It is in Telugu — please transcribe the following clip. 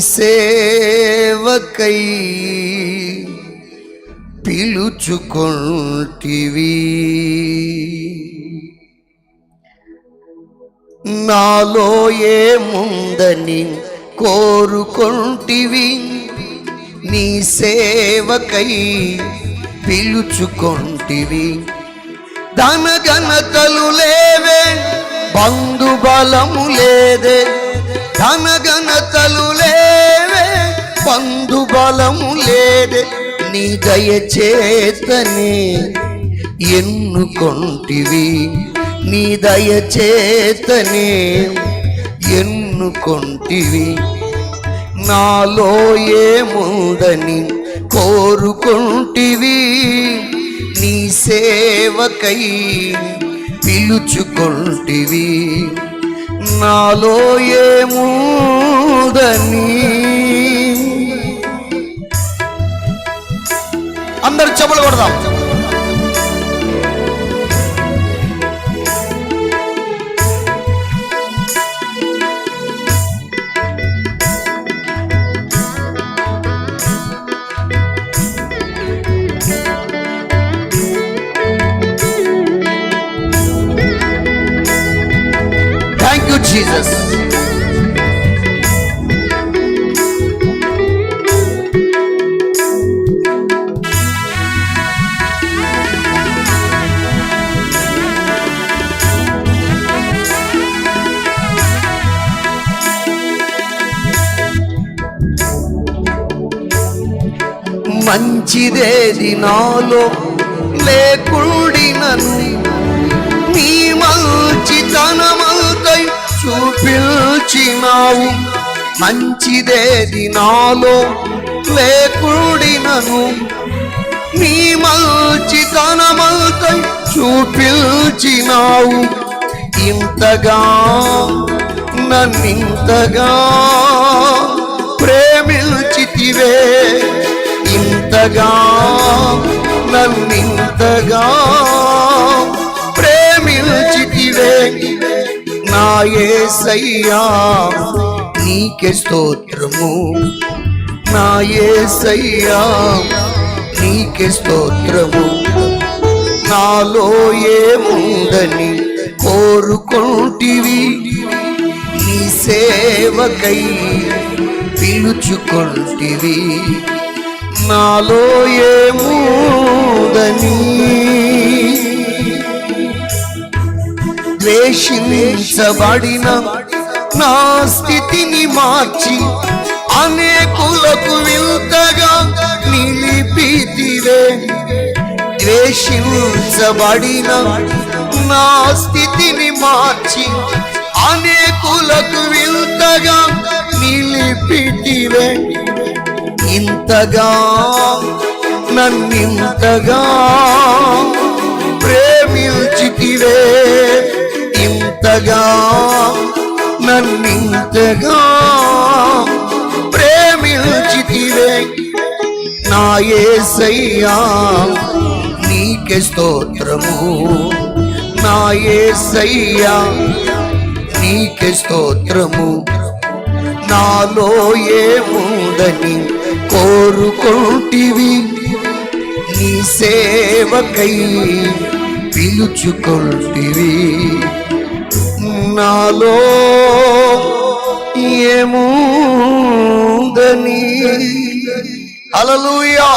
సేవకై పిలుచుకొంటివి. నాలో ఏముందని కోరుకొంటివి. నీ సేవకై పిలుచుకొంటివి. ధనగనతలు లేవే బంధుబలము లేదే. ధనగనతలు కాలము లేదే నీ దయచేతనే ఎన్నుకొంటివి. నీ దయచేతనే ఎన్నుకొంటివి. నాలో ఏముందని కోరుకుంటివి. నీ సేవకై పిలుచుకొంటివి. నాలో ఏముందని అందరు చెప్పులు కొడదాం. థ్యాంక్ యూ జీసస్ మంచిదేది నాలో లేకుండినను నీ మంచితనమంతై చూపించినావు. మంచిదేది నాలో లేకుడినను. నీ మంచితనమంతై చూపించినావు. ఇంతగా నన్నింతగా ప్రేమించితివే. ఇంతగా నన్నింతగా ప్రేమించితివే నా యేసయ్యా నీకే స్తోత్రము. నా యేసయ్యా నీకే స్తోత్రము. నాలో ఏముందని కోరుకుంటివి. నీ సేవకై పిలుచుకుంటివి. నాలో ఏముందని? ద్వేషించబడిన నా స్థితిని మార్చి అనేకులకు వింతగా నిలిపితివే. ద్వేషించబడిన నా స్థితిని మార్చి అనేకులకు వింతగా నిలిపితివే. ఇంతగా నన్నింతగా ప్రేమించితివే. ఇంతగా నన్నింతగా ప్రేమించితివే. నా యేసయ్యా నీకే స్తోత్రము. నా యేసయ్యా నీకే స్తోత్రము. నాలో ఏముందని కోరుకుంటివి నీ సేవకై పిలుచుకుంటివి. నాలో ఏముందని? అలలుయా